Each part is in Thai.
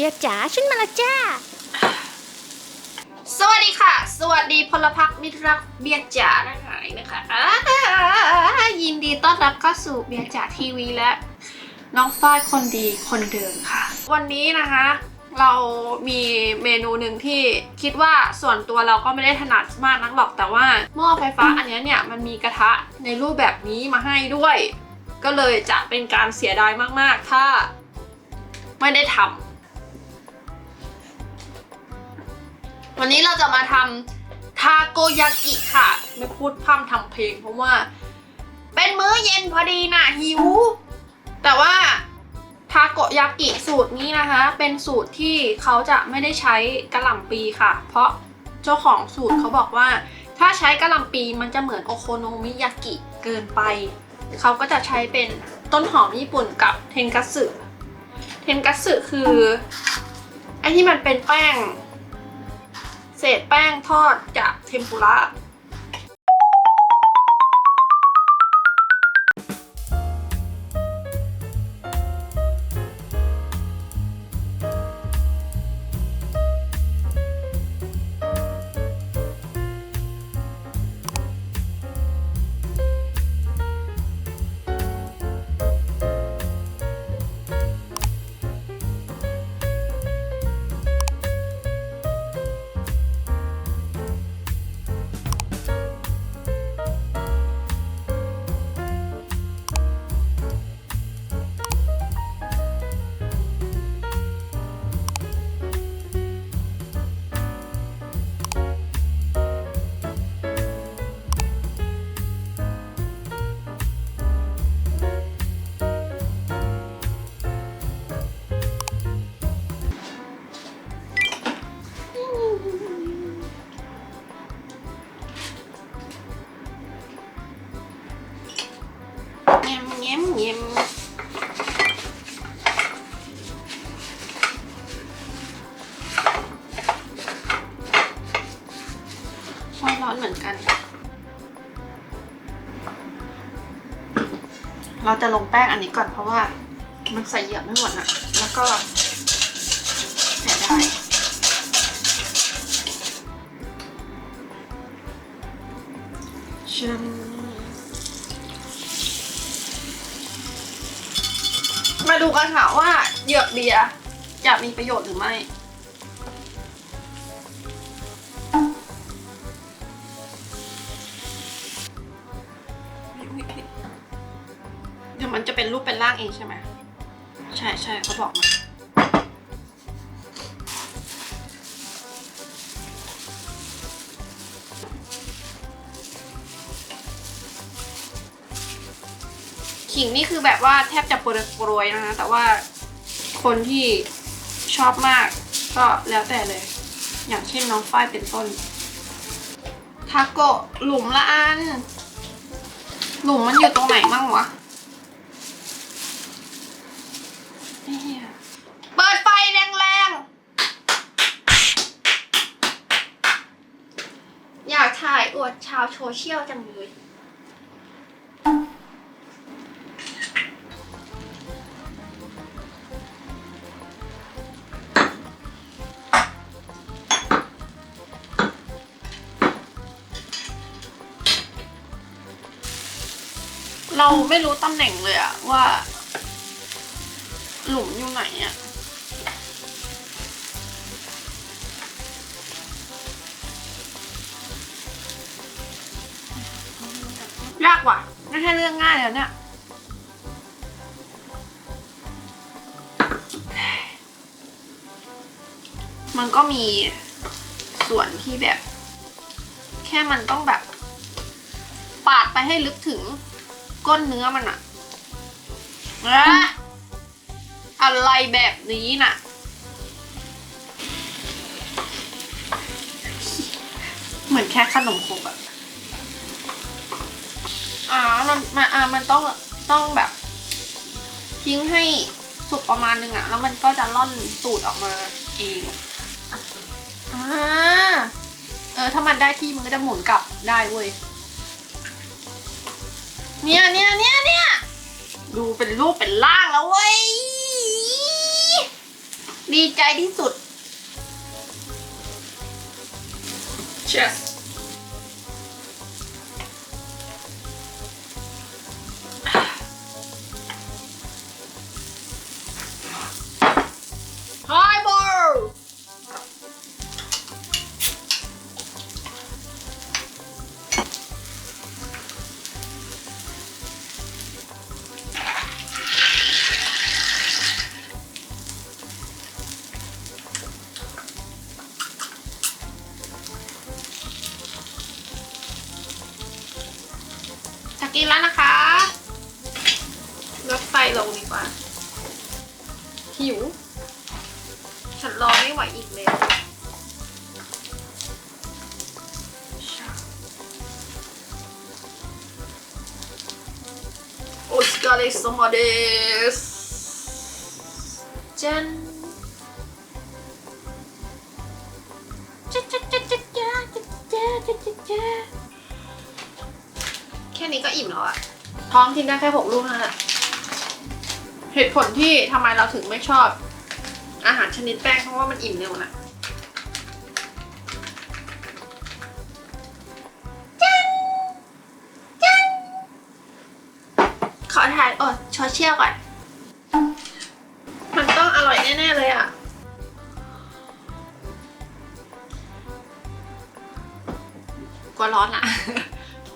บียร์จ๋าฉันมาละจ้า สวัสดีค่ะ สวัสดีพลพรรคมิตรรักเบียร์จ๋าทั้งหลายนะคะอ่ายินดีต้อนรับเข้าสู่เบียร์จ๋าทีวีและ น้องฝ้ายคนดีคนเดิมค่ะ วันนี้นะคะ เรามีเมนูหนึ่งที่คิดว่าส่วนตัวเราก็ไม่ได้ถนัดมากนักหรอกแต่ว่าหม้อไฟฟ้าอันนี้เนี่ยมันมีกระทะในรูปแบบนี้มาให้ด้วย ก็เลยจะเป็นการเสียดายมากๆ ถ้าไม่ได้ทำ วันนี้เราจะมาทำทาโกยากิค่ะ ไม่พูดพร่ำทำเพลงเพราะว่า เป็นมื้อเย็นพอดีนะหิว แต่ว่าทาโกยากิสูตรนี้นะคะ เป็นสูตรที่เขาจะไม่ได้ใช้กระหล่ำปีค่ะ เพราะเจ้าของสูตรเขาบอกว่า ถ้าใช้กระหล่ำปีมันจะเหมือนโอโคโนมิยากิเกินไป เขาก็จะใช้เป็นต้นหอมญี่ปุ่นกับเทนกัตสึเทนกัตสึคือไอที่มันเป็นแป้ง เศษแป้งทอดจากเทมปุระ เงี้ยมเงี้ยเงี้ยร้อนเหมือนกัน เราจะลงแป้งอันนี้ก่อนเพราะว่ามันใส่เยอะไม่หมดอะแล้วก็เสียดายชิม มาดูกันค่ะว่าเหยือกเบียร์จะมีประโยชน์หรือไม่ เดี๋ยวมันจะเป็นรูปเป็นร่างเองใช่ไหม ใช่ใช่เขาบอกมา ขิงนี่คือแบบว่าแทบจะโปรยโปรยนะคะแต่ว่าคนที่ชอบมากก็แล้วแต่เลย อย่างเช่นน้องฝ้ายเป็นต้นทาโกะหลุมละอัน หลุมมันอยู่ตรงไหนมั่งวะเหี้ยเปิดไฟแรงๆ อยากถ่ายอวดชาวโซเชียลจังเลย เราไม่รู้ตำแหน่งเลยอะว่า หลุมอยู่ไหนอะยากว่ะไม่ใช่เรื่องง่ายแล้วเนี่ยมันก็มีส่วนที่แบบ แค่มันต้องแบบ ปาดไปให้ลึกถึง ก้นเนื้อมันอะอะอะไรแบบนี้น่ะ เหมือนแค่ขนมครกอะอ่ามันมันอ่ามันต้องต้องแบบ ทิ้งให้สุกประมาณนึงอะแล้วมันก็จะล่อนตูดออกมาเองอ่าเออถ้ามันได้ที่มันก็จะหมุนกลับได้เว้ย เนี่ยเนี่ยเนี่ยเนี่ยดูเป็นรูปเป็นร่างแล้วเว้ย ดีใจที่สุด Cheers กินแล้วนะคะลดไฟลงดีกว่า หิว ฉันรอไม่ไหวอีกเลยโอสการ์เลส ก็อิ่มแล้วอะท้องกินได้แค่หกลูกเท่านั้นแหละเหตุผลที่ทำไมเราถึงไม่ชอบ อาหารชนิดแป้งเพราะว่ามันอิ่มเร็วนะจันจันขอถ่ายโอ้ชอเชี่ยวก่อน มันต้องอร่อยแน่ ๆ เลยอะกลัวร้อนอะ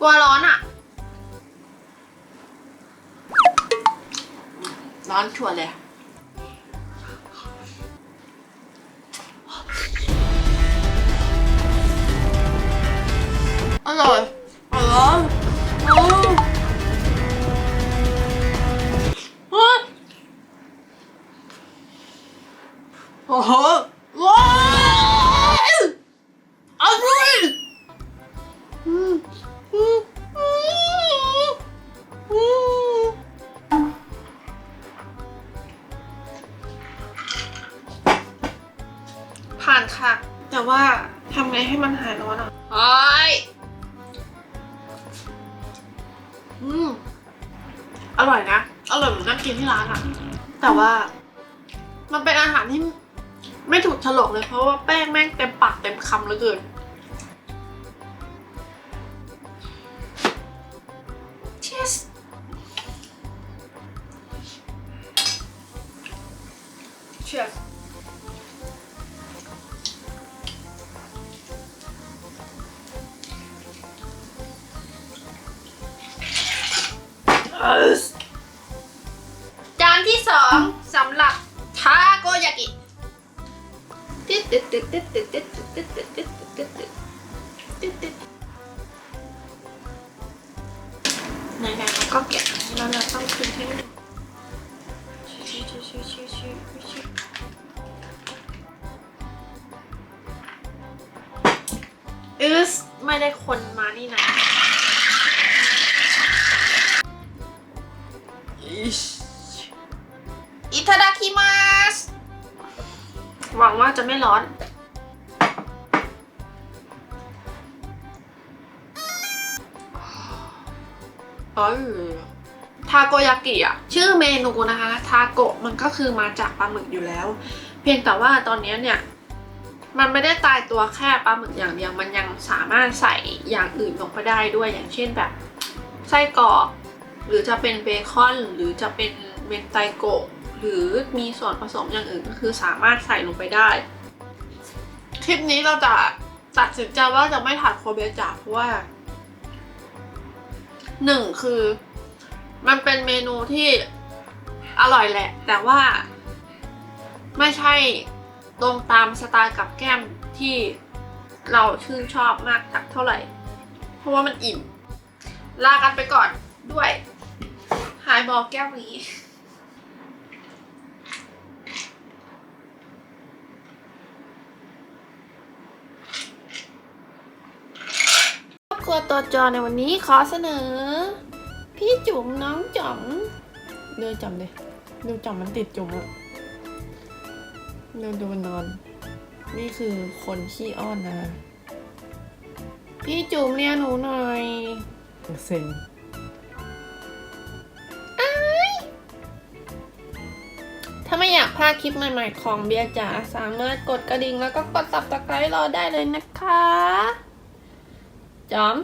กลัวร้อนอะ ร้อนชัวร์เลย อร่อยอร่อยอืมอืมโอ้โหานค่ะ แต่ว่าทำไงให้มันหายร้อนอะเฮ้ยอืมอร่อยนะ อร่อยเหมือนนั่งกินที่ร้านอะแต่ว่า มันเป็นอาหารที่ไม่ถูกฉลกเลยเพราะว่าแป้งแม่งเต็มปากเต็มคำเหลือเกิน Cheers เชีย จานที่สองสำหรับทาโกยากิไหนๆเราก็เก็บแล้วเราต้องคืนให้ดูอึสไม่ได้คนมานี่นะ ไม่ร้อน เอ้ยทาโกยากิอะ ชื่อเมนูนะคะ ทาโกะมันก็คือมาจากปลาหมึกอยู่แล้ว เพียงแต่ว่าตอนนี้เนี่ย มันไม่ได้ตายตัวแค่ปลาหมึกอย่างเดียว มันยังสามารถใส่อย่างอื่นลงไปได้ด้วยอย่างเช่นแบบไส้กรอกหรือจะเป็นเบคอน หรือจะเป็นเมนไตโกะหรือมีส่วนผสมอย่างอื่นก็คือสามารถใส่ลงไปได้ คลิปนี้เราจะตัดสินใจว่าจะไม่ถ่ายโคเบจาเพราะว่าหนึ่งคือ มันเป็นเมนูที่อร่อยแหละ แต่ว่า ไม่ใช่ตรงตามสไตล์กับแก้มที่เราชื่นชอบมากสักเท่าไหร่ เพราะว่ามันอิ่ม ลากันไปก่อนด้วย หายบอกแก้วนี้ ครอบครัวตัวจอในวันนี้ขอเสนอ พี่จุ๋มน้องจ๋อมเดินจำเลยดูจอมมันติดจุ๋มอะเดินดูมันนอน นี่คือคนขี้อ้อนนะ พี่จุ๋มเรียกหนูหน่อยเซ็งทถ้าไม่อยากพลาดคลิปใหม่ๆของเบียร์จ๋าสามารถกดกระดิ่งแล้วก็กดตับตะไคร้รอได้เลยนะคะ จอม